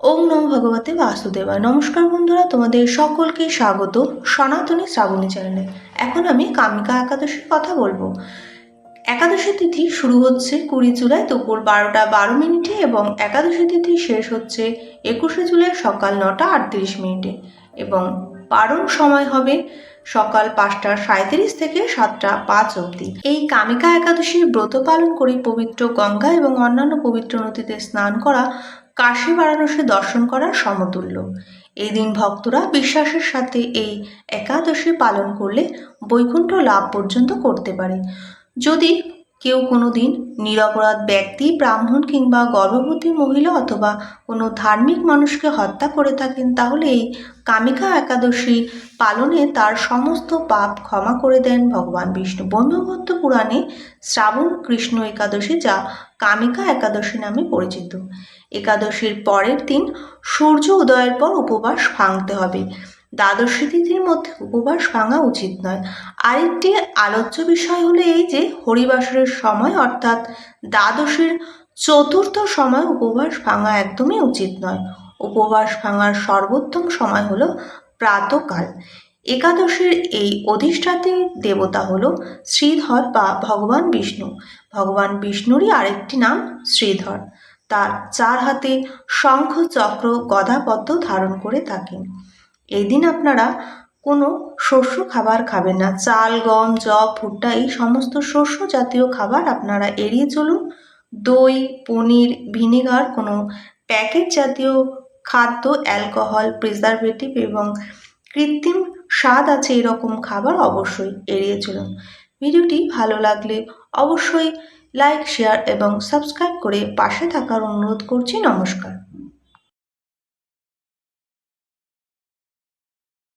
ওম নম ভগবতে বাসুদেবা নমস্কার বন্ধুরা, তোমাদের সকলকে স্বাগত সনাতনী শ্রাবণী চ্যানেলে। এখন আমি কামিকা একাদশীর কথা বলব। একাদশী তিথি শুরু হচ্ছে কুড়ি জুলাই দুপুর বারোটা বারো মিনিটে এবং একাদশী তিথি শেষ হচ্ছে একুশে জুলাই সকাল নটা আটত্রিশ মিনিটে। এবং পারণ সময় হবে সকাল পাঁচটা সাঁত্রিশ থেকে সাতটা পাঁচ অবধি। এই কামিকা একাদশীর ব্রত পালন করে পবিত্র গঙ্গা এবং অন্যান্য পবিত্র নদীতে স্নান করা কাশী বারাণসী দর্শন করার সমতুল্য। এই দিন ভক্তরা বিশ্বাসের সাথে এই একাদশী পালন করলে বৈকুণ্ঠ লাভ পর্যন্ত করতে পারে। যদি কেউ কোনো দিন নিরপরাধ ব্যক্তি, ব্রাহ্মণ কিংবা গর্ভবতী মহিলা অথবা কোনো ধার্মিক মানুষকে হত্যা করে থাকেন, তাহলে এই কামিকা একাদশী পালনে তার সমস্ত পাপ ক্ষমা করে দেন ভগবান বিষ্ণু। ব্রহ্মভত্ত পুরাণে শ্রাবণ কৃষ্ণ একাদশী যা কামিকা একাদশী নামে পরিচিত। একাদশীর পরের দিন সূর্য উদয়ের পর উপবাস ভাঙতে হবে। দ্বাদশী তিথির মধ্যে উপবাস ভাঙা উচিত নয়। আরেকটি আলোচ্য বিষয় হলো এই যে, হরিবাসরের সময় অর্থাৎ দ্বাদশীর চতুর্থ সময় উপবাস ভাঙা একদমই উচিত নয়। উপবাস ভাঙার সর্বোত্তম সময় হলো প্রাতকাল। একাদশীর এই অধিষ্ঠাত্রী দেবতা হল শ্রীধর বা ভগবান বিষ্ণু। ভগবান বিষ্ণুরই আরেকটি নাম শ্রীধর। তার চার হাতে শঙ্খ চক্র গদা পদ্ম ধারণ করে থাকেন। এই দিন আপনারা কোনো শস্য খাবার খাবেন না। চাল, গম জব ভুট্টা এই সমস্ত শস্য জাতীয় খাবার আপনারা এড়িয়ে চলুন। দই, পনির, ভিনেগার কোনো প্যাকেট জাতীয় খাদ্য, অ্যালকোহল, প্রিজারভেটিভ এবং কৃত্রিম স্বাদ আছে এরকম খাবার অবশ্যই এড়িয়ে চলুন। ভিডিওটি ভালো লাগলে অবশ্যই লাইক, শেয়ার এবং সাবস্ক্রাইব করে পাশে থাকার অনুরোধ করছি। নমস্কার।